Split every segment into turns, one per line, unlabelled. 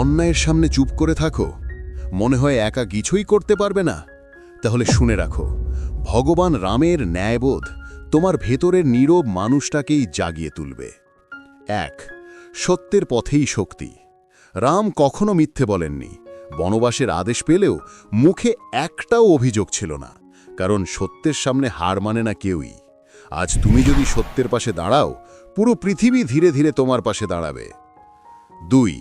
অন্যায়ের সামনে চুপ করে থাকো। মনে হয় একা কিছুই করতে পারবে না। তাহলে শুনে রাখো, ভগবান রামের ন্যায়বোধ তোমার ভেতরের নীরব মানুষটাকেই জাগিয়ে তুলবে। এক, সত্যের পথেই শক্তি। রাম কখনো মিথ্যে বলেননি। বনবাসের আদেশ পেলেও মুখে একটাও অভিযোগ ছিল না, কারণ সত্যের সামনে হার মানে না কেউই। আজ তুমি যদি সত্যের পাশে দাঁড়াও, পুরো পৃথিবী ধীরে ধীরে তোমার পাশে দাঁড়াবে। দুই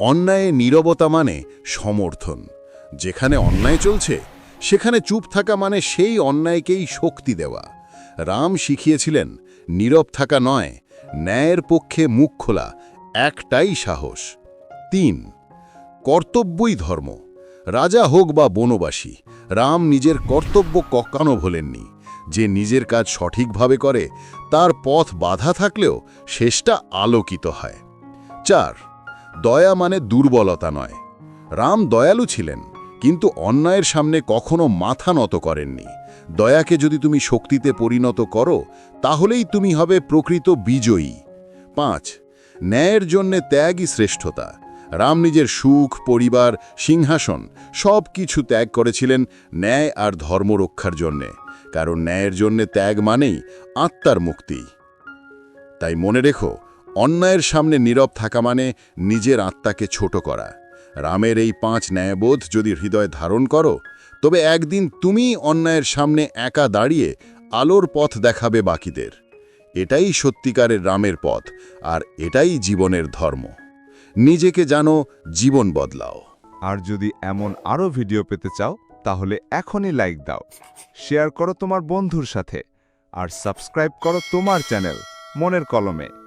অন্যায়ে নীরবতা মানে সমর্থন। যেখানে অন্যায় চলছে, সেখানে চুপ থাকা মানে সেই অন্যায়কেই শক্তি দেওয়া। রাম শিখিয়েছিলেন, নীরব থাকা নয়, ন্যায়ের পক্ষে মুখ খোলা, একটাই সাহস। তিন, কর্তব্যই ধর্ম। রাজা হোক বা বনবাসী, রাম নিজের কর্তব্য কক্কানো ভোলেননি। যে নিজের কাজ সঠিকভাবে করে, তার পথ বাধা থাকলেও শেষটা আলোকিত হয়। চার দয়া মানে দুর্বলতা নয়। রাম দয়ালু ছিলেন, কিন্তু অন্যায়ের সামনে কখনো মাথা নত করেননি। দয়াকে যদি তুমি শক্তিতে পরিণত করো, তাহলেই তুমি হবে প্রকৃত বিজয়ী। পাঁচ, ন্যায়ের জন্যে ত্যাগই শ্রেষ্ঠতা। রাম নিজের সুখ, পরিবার, সিংহাসন সব কিছু ত্যাগ করেছিলেন ন্যায় আর ধর্ম রক্ষার জন্যে, কারণ ন্যায়ের জন্যে ত্যাগ মানেই আত্মার মুক্তি। তাই মনে রেখো অন্যায়ের সামনে নীরব থাকা মানে নিজের আত্মাকে ছোট করা। রামের এই পাঁচ ন্যায়বোধ যদি হৃদয় ধারণ করো, তবে একদিন তুমি অন্যায়ের সামনে একা দাঁড়িয়ে আলোর পথ দেখাবে বাকিদের। এটাই সত্যিকারের রামের পথ, আর এটাই জীবনের ধর্ম। নিজেকে জানো, জীবন বদলাও।
আর যদি এমন আরও ভিডিও পেতে চাও, তাহলে এখনই লাইক দাও, শেয়ার করো তোমার বন্ধুর সাথে, আর সাবস্ক্রাইব করো তোমার চ্যানেল, মনের কলমে।